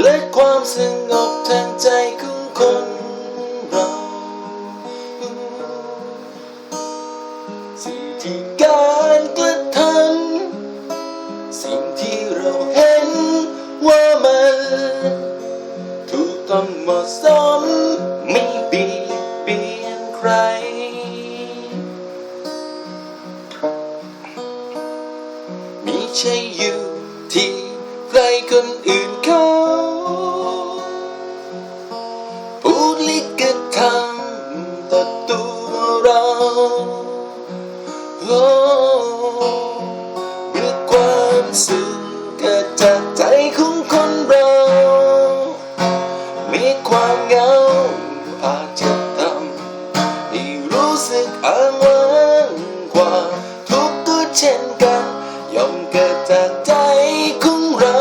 และความสงบทางใจของคนเราสิ่งที่การกระทำสิ่งที่เราเห็นว่ามันถูกต้องเหมาะสมไม่เบียดเบียนใคร มีใช่อยู่ที่ใครคนอื่น ความสุขเกิดจากใจของคนเรา มีความเหงาอาจจะทำให้รู้สึกอ้างว้างควาทุกข์ก็เช่นกันย่อมเกิดจากใจของเรา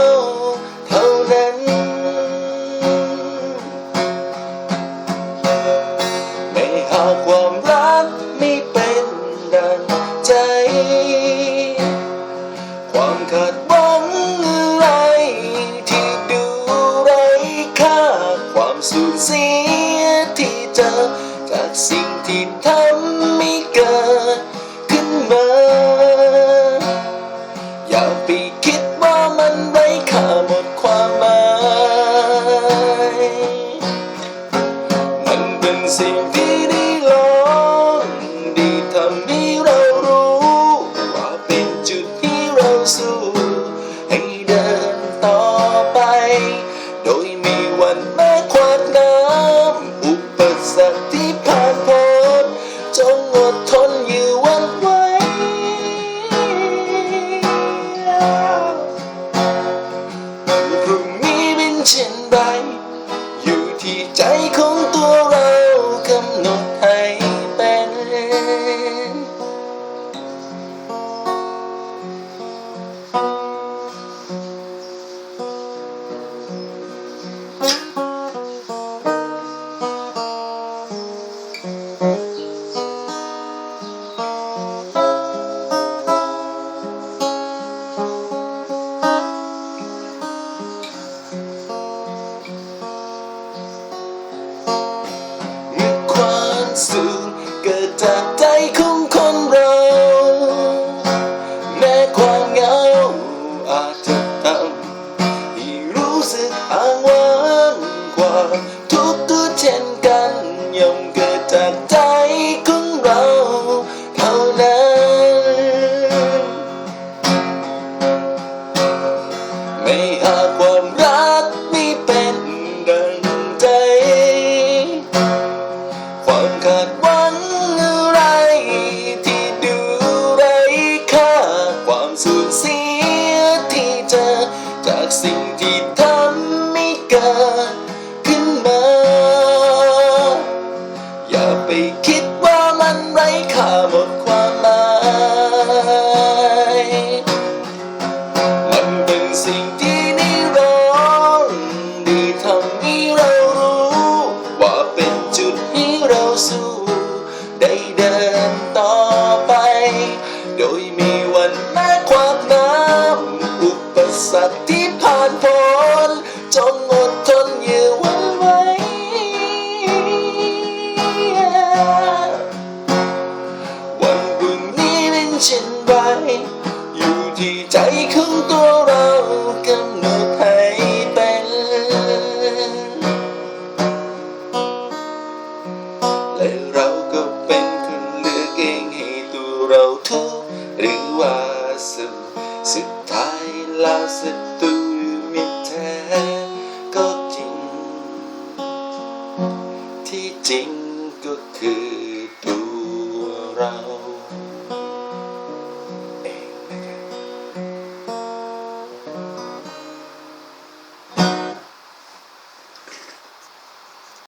เท่านั้น ไม่หากควา ที่ทำไม่เกิดขึ้นมา อย่าไปคิดว่ามันไร้ค่าหมดความหมาย มันเป็นสิ่งที่ ทนอยู่วัน ย่อมเกิดจากใจของเราเท่านั้น ไม่หาก ไปคิดว่ามันไร้ค่าหมดความหมาย มันเป็นสิ่งที่นิรันดร์ที่ทำให้เรารู้ ว่าเป็นจุดที่เราสู้ ได้เดินต่อไป โดยมีวันแม้ความน้ำอุปสรรค ใจของตัวเรากำหนดให้เป็น และเราก็เป็นคนเลือกเองให้ตัวเราทุกหรือว่าสุขสุดท้ายลาสุดตัวมิแท้ก็จริง ที่จริง